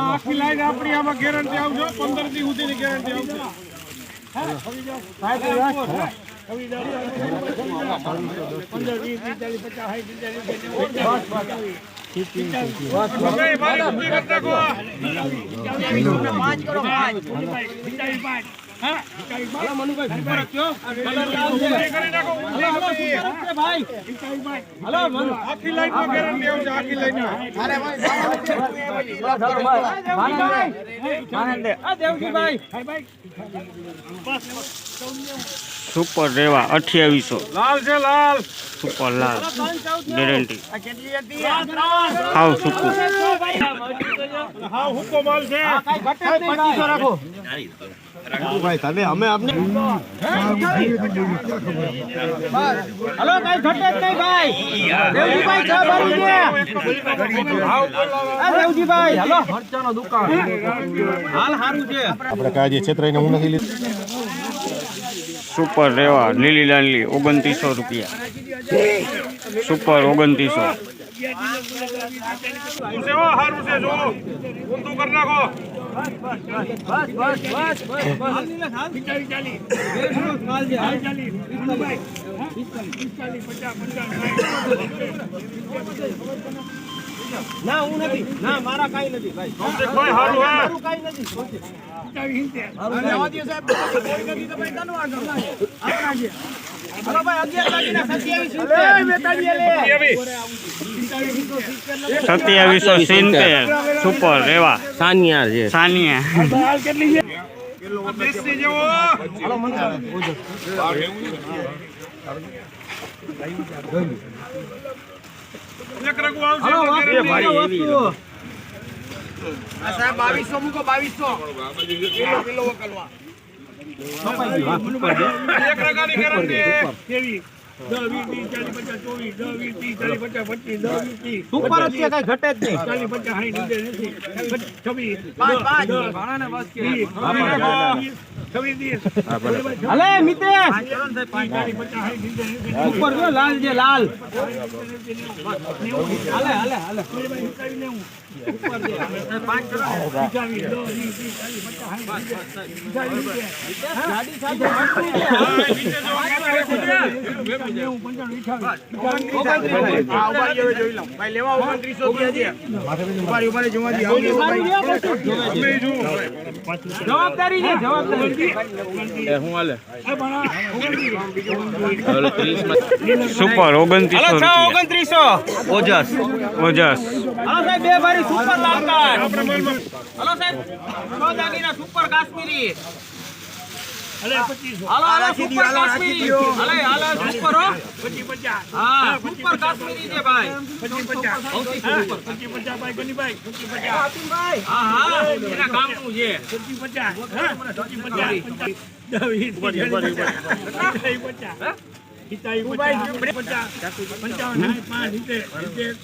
આખી લાઈન આપણી આમાં ગેરંટી આવજો. પંદરથી સુધીની ગેરંટી આવજો ભાઈ, ભાઈ, ઊભી કરી નાખો. ઊભી સુપર રેવા અઠ્યાવીસો. લાલ છે લાલ. સુપર લાલ ગેરંટી. હાવ સૂકું. હાવ હુક્કો માલ છે ભાઈ તમે અમે આપને હલો કઈ ઘટે નહીં ભાઈ દેવજીભાઈ ચા ભરી આ દેવજીભાઈ હલો મરચાનો દુકાન હાલ સારું છે આપણે કાજી છેતરાઈને હું નથી લીધું. સુપર રેવા લીલી લાલી ઓગણત્રીસો રૂપિયા. સુપર ઓગણત્રીસો. છે ના હું નથી. ના મારા કઈ નથી ભાઈ. કૌશિકભાઈ હારું હે મારું કઈ નથી હલો ભાઈ અગિયાર લાગીના સત્યાવીસ સિત્તેર. સુપર રેવા. સાનિયા છે. સાનિયા. દેશી જેવો એક રઘુ આવશે હલો તો વાત guarantee વસ્તુ એક રગાની guarantee. કેવી? દસ, વીસ, ત્રીસ, ચાલીસ, પચાસ, ચોવીસ, દસ, વીસ, ત્રીસ, ચાલીસ, પચાસ, પચીસ, દસ, વીસ, ત્રીસ, સુપર જ છે કઈ ઘટે જ નહીં. હલે મિતેશ! ઉપર જો લાલ છે લાલ. સિત્તેર, ગાડી સાથે હટવું છે. નેવું, જવાબદારી છે જવાબદારી સુપર ઓગણત્રીસો રૂપિયા. ઓગણત્રીસો. ઓજસ. ઓજસ. હલો સાહેબ બે ભારી સુપર લાલ કાર્ડ હલો સાહેબ સો દાગીના સુપર કાશ્મીરી. પંચાવન સાઠ, પાંચ સિત્તેર.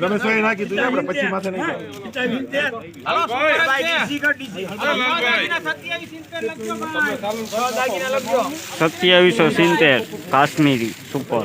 રમેશભાઈ ના કીધું આપણે પછી માથે નહીં હા, સિત્તેર, સિત્તેર. હાલો સુપર જ છે હાલો, સો દાગીના 27 સિત્તેર લખજો ભાઈ સો દાગીના લખજો સત્યાવીસો સિત્તેર કાશ્મીરી સુપર